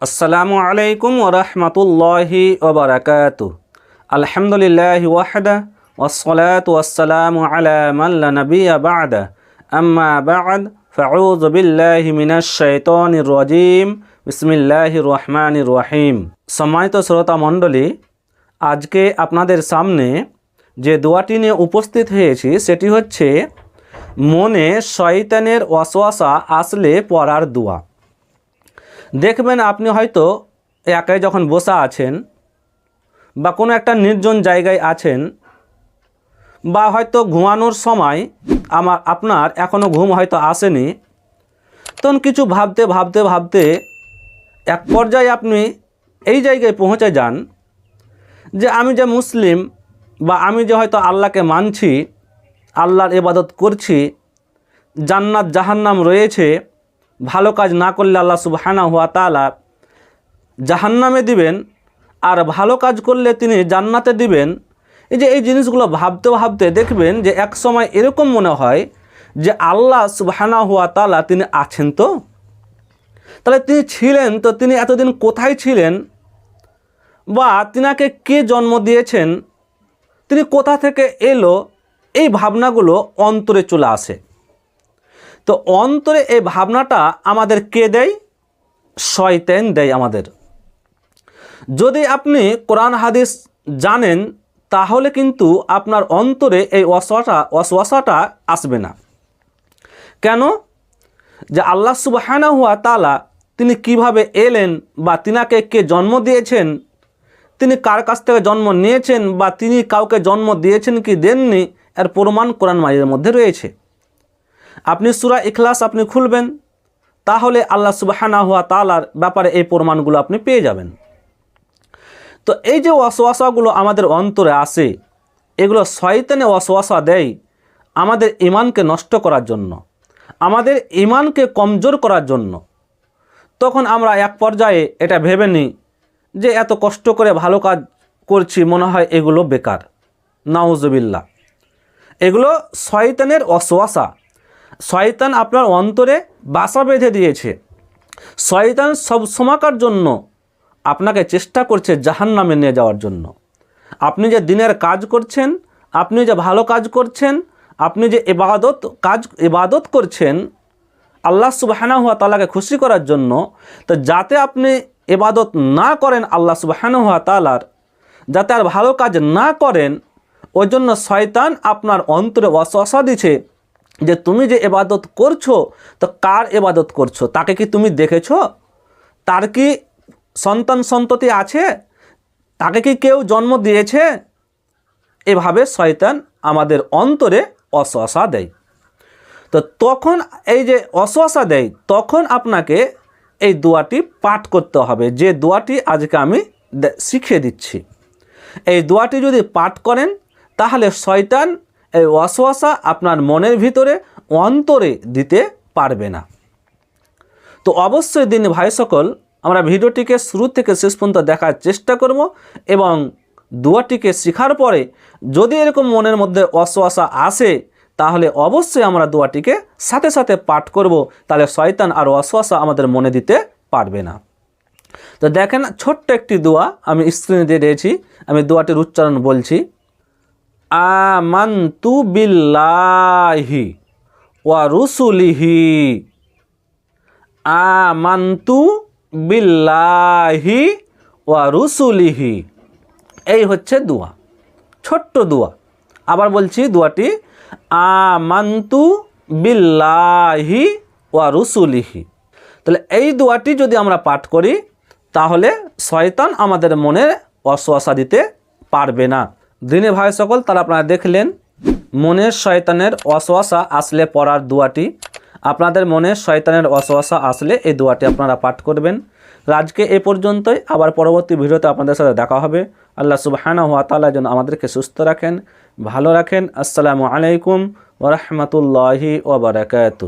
আসসালামু আলাইকুম ওরহমতুল্লাহি ওবরাকাত আলহামদুলিল্লাহ ওয়াহদা ওসলাত ওয়াসালামু আলা মাল্লা নবিয়া বাদা। আম্মা বাদ ফাউজ বিল্লাহি মিনাশ শাইতানির রাজিম। বিসমিল্লাহির রহমানির রহিম। সম্মানিত শ্রোতা মণ্ডলী, আজকে আপনাদের সামনে যে দোয়াটি নিয়ে উপস্থিত হয়েছি, সেটি হচ্ছে, মনে শয়তানের ওয়াসওয়াসা আসলে পড়ার দোয়া। দেখবেন আপনি হয়তো একাই যখন বসা আছেন বা কোনো একটা নির্জন জায়গায় আছেন বা হয়তো ঘুমানোর সময় আমার, আপনার এখনও ঘুম হয়তো আসেনি, তখন কিছু ভাবতে ভাবতে ভাবতে এক পর্যায়ে আপনি এই জায়গায় পৌঁছে যান যে আমি যে মুসলিম বা আমি যে হয়তো আল্লাহকে মানছি, আল্লাহর ইবাদত করছি, জান্নাত, জাহান্নাম রয়েছে ভালো কাজ না করলে আল্লাহ সুবহানা হুয়া তালা জাহান্নামে দিবেন, আর ভালো কাজ করলে তিনি জান্নাতে দিবেন। এই যে এই জিনিসগুলো ভাবতে ভাবতে দেখবেন যে এক সময় এরকম মনে হয় যে আল্লাহ সুবহানা হুয়া তালা তিনি আছেন তো? তাহলে তিনি ছিলেন, তো তিনি এতদিন কোথায় ছিলেন? বা তিনাকে কে জন্ম দিয়েছেন? তিনি কোথা থেকে এলো? এই ভাবনাগুলো অন্তরে চলে আসে। তো অন্তরে এই ভাবনাটা আমাদের কে দেয়? শয়তেন দেয় আমাদের। যদি আপনি কোরআন, হাদিস জানেন, তাহলে কিন্তু আপনার অন্তরে এই অসওয়াটা অসওয়াসাটা আসবে না। কেন? যে আল্লাহ সুবাহানা হুয়া তালা তিনি কীভাবে এলেন বা তিনাকে কে জন্ম দিয়েছেন, তিনি কার কাছ থেকে জন্ম নিয়েছেন বা তিনি কাউকে জন্ম দিয়েছেন কি দেননি, এর প্রমাণ কোরআন মাইয়ের মধ্যে রয়েছে। আপনি সুরা ইখলাস আপনি খুলবেন, তাহলে আল্লাহ সুবাহানা হুয়া তালার ব্যাপারে এই প্রমাণগুলো আপনি পেয়ে যাবেন। তো এই যে অসোয়াশাগুলো আমাদের অন্তরে আসে এগুলো শয়তানে অসোয়াশা দেয় আমাদের ইমানকে নষ্ট করার জন্য, আমাদের ইমানকে কমজোর করার জন্য। তখন আমরা এক পর্যায়ে এটা ভেবে নিই যে এত কষ্ট করে ভালো কাজ করছি, মনে হয় এগুলো বেকার। নাউজবিল্লা এগুলো শয়তানের অসোয়াশা শয়তান আপনার অন্তরে বাসা বেঁধে দিয়েছে। শয়তান সব সময়কার জন্য আপনাকে চেষ্টা করছে জাহান নামে নিয়ে যাওয়ার জন্য। আপনি যে দিনের কাজ করছেন, আপনি যে ভালো কাজ করছেন, আপনি যে এবাদত কাজ, ইবাদত করছেন, আল্লাহ সুবাহানা হুয়া তালাকে খুশি করার জন্য, তো যাতে আপনি এবাদত না করেন আল্লাহ সুবাহানা হুয়া তালার যাতে আর ভালো কাজ না করেন, ওই জন্য শয়তান আপনার অন্তরে অসা দিছে। যে তুমি যে এবাদত করছ, তো কার এবাদত করছ? তাকে কি তুমি দেখেছ? তার কি সন্তান সন্ততি আছে? তাকে কি কেউ জন্ম দিয়েছে? এভাবে শয়তান আমাদের অন্তরে অশ্বাসা দেয়। তো তখন এই যে অশ্বাসা দেয়, তখন আপনাকে এই দোয়াটি পাঠ করতে হবে। যে দোয়াটি আজকে আমি শিখিয়ে দিচ্ছি। এই দোয়াটি যদি পাঠ করেন, তাহলে শয়তান এই অশ্বাসা আপনার মনের ভিতরে অন্তরে দিতে পারবে না। তো অবশ্যই দিন ভাই সকল, আমরা ভিডিওটিকে শুরু থেকে শেষ পর্যন্ত দেখার চেষ্টা করব এবং দুয়াটিকে শেখার পরে যদি এরকম মনের মধ্যে অশ্বাসা আসে, তাহলে অবশ্যই আমরা দোয়াটিকে সাথে সাথে পাঠ করব, তাহলে শয়তান আর অশ্বাসা আমাদের মনে দিতে পারবে না। তো দেখেন, ছোট্ট একটি দোয়া আমি স্ক্রিনে দিয়ে দিয়েছি, আমি দোয়াটির উচ্চারণ বলছি। আমান্তু বিল্লাহি ওয়া রুসুলিহি। আমান্তু বিল্লাহি ওয়া রুসুলিহি। এই হচ্ছে দোয়া, ছোট্ট দোয়া। আবার বলছি দোয়াটি, আমান্তু বিল্লাহি ওয়া রুসুলিহি। তাহলে এই দোয়াটি যদি আমরা পাঠ করি, তাহলে শয়তান আমাদের মনে অশ্বাসা দিতে পারবে না। দিনে ভাই সকল তারা আপনারা দেখলেন মনের শয়তানের অশ্বাসা আসলে পড়ার দোয়াটি। আপনাদের মনে শয়তানের অশ্বাসা আসলে এই দোয়াটি আপনারা পাঠ করবেন। আজকে এ পর্যন্তই, আবার পরবর্তী ভিডিওতে আপনাদের সাথে দেখা হবে। আল্লাহ সুবাহানা হাত তালা যেন আমাদেরকে সুস্থ রাখেন, ভালো রাখেন। আসসালামু আলাইকুম ওরহমতুল্লাহি ওবরাকাতু